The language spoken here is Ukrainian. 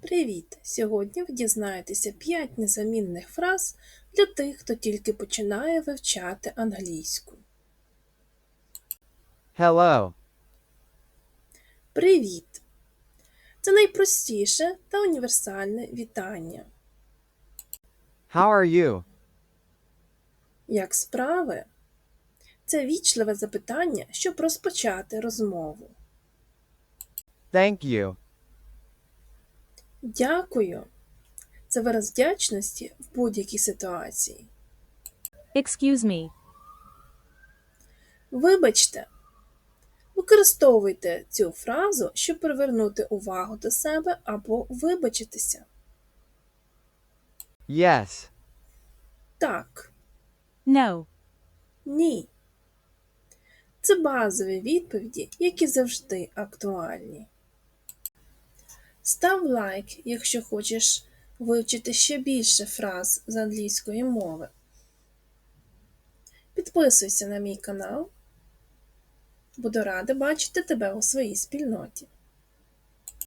Привіт! Сьогодні ви дізнаєтеся 5 незамінних фраз для тих, хто тільки починає вивчати англійську. Hello. Привіт! Це найпростіше та універсальне вітання. How are you? Як справи? Це вічливе запитання, щоб розпочати розмову. Thank you. Дякую. Це вираз вдячності в будь-якій ситуації. Excuse me. Вибачте, використовуйте цю фразу, щоб привернути увагу до себе або вибачитися. Yes. Так, No. ні. Це базові відповіді, які завжди актуальні. Став лайк, якщо хочеш вивчити ще більше фраз з англійської мови. Підписуйся на мій канал. Буду рада бачити тебе у своїй спільноті.